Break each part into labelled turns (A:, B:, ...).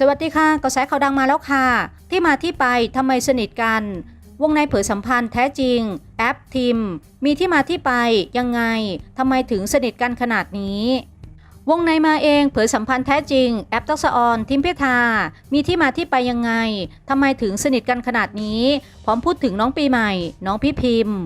A: สวัสดีค่ะกระแสข่าวดังมาแล้วค่ะ ที่มาที่ไปทำไมสนิทกัน วงในเผยสัมพันธ์แท้จริง แอปทิม มีที่มาที่ไปยังไงทำไมถึงสนิทกันขนาดนี้ วงในมาเองเผยสัมพันธ์แท้จริง แอปทักษออนทิมพิธา มีที่มาที่ไปยังไงทำไมถึงสนิทกันขนาดนี้ พร้อมพูดถึงน้องปีใหม่ น้องพี่พิมพ์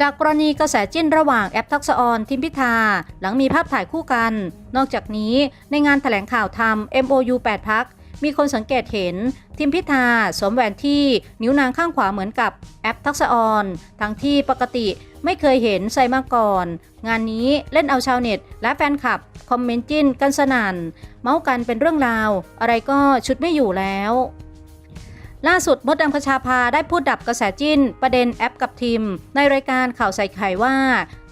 A: จากกรณีกระแสจิ้นระหว่างแอปทักษะออนทิมพิธา หลังมีภาพถ่ายคู่กัน นอกจากนี้ในงานแถลงข่าวทำ MOU 8 พัก มีคนสังเกตเห็น ทิมพิธาสวมแหวนที่นิ้วนางข้างขวาเหมือนกับแอปทักษะออนทั้งที่ปกติไม่เคยเห็นใส่มาก่อน งานนี้เล่นเอาชาวเน็ต และแฟนคลับ คอมเมนต์จิ้นกันสนั่น เมาส์กันเป็นเรื่องราว อะไรก็ชุดไม่อยู่แล้ว ล่าสุดมดดำคชาพาได้พูดดับกระแสจิ้น ประเด็นแอปกับทีมในรายการข่าวใส่ไข่ว่า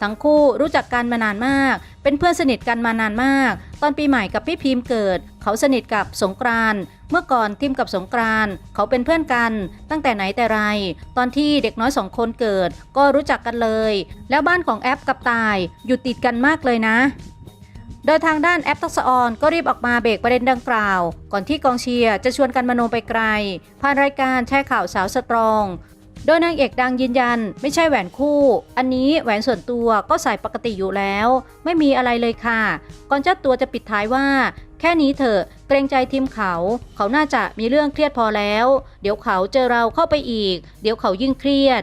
A: ทั้งคู่รู้จักกันมานานมาก เป็นเพื่อนสนิทกันมานานมาก ตอนปีใหม่กับพี่พิมพ์เกิด เขาสนิทกับสงกรานเมื่อก่อนทิมกับสงกรานเขาเป็นเพื่อนกัน ตั้งแต่ไหนแต่ไร ตอนที่เด็กน้อยสองคนเกิด ก็รู้จักกันเลย แล้วบ้านของแอปกับตายอยู่ติดกันมากเลยนะ โดยทางด้านแอปทักษะออนก็รีบออกมาเบรกประเด็นดังกล่าว ก่อนที่กองเชียร์จะชวนกันมโนไปไกล ผ่านรายการแช่ข่าวสาวสตรอง โดยนางเอกดังยืนยัน ไม่ใช่แหวนคู่ อันนี้แหวนส่วนตัวก็ใส่ปกติอยู่แล้ว ไม่มีอะไรเลยค่ะ ก่อนเจ้าตัวจะปิดท้ายว่า แค่นี้เถอะเกรงใจทีมเขา เขาน่าจะมีเรื่องเครียดพอแล้ว เดี๋ยวเขาเจอเราเข้าไปอีก เดี๋ยวเขายิ่งเครียด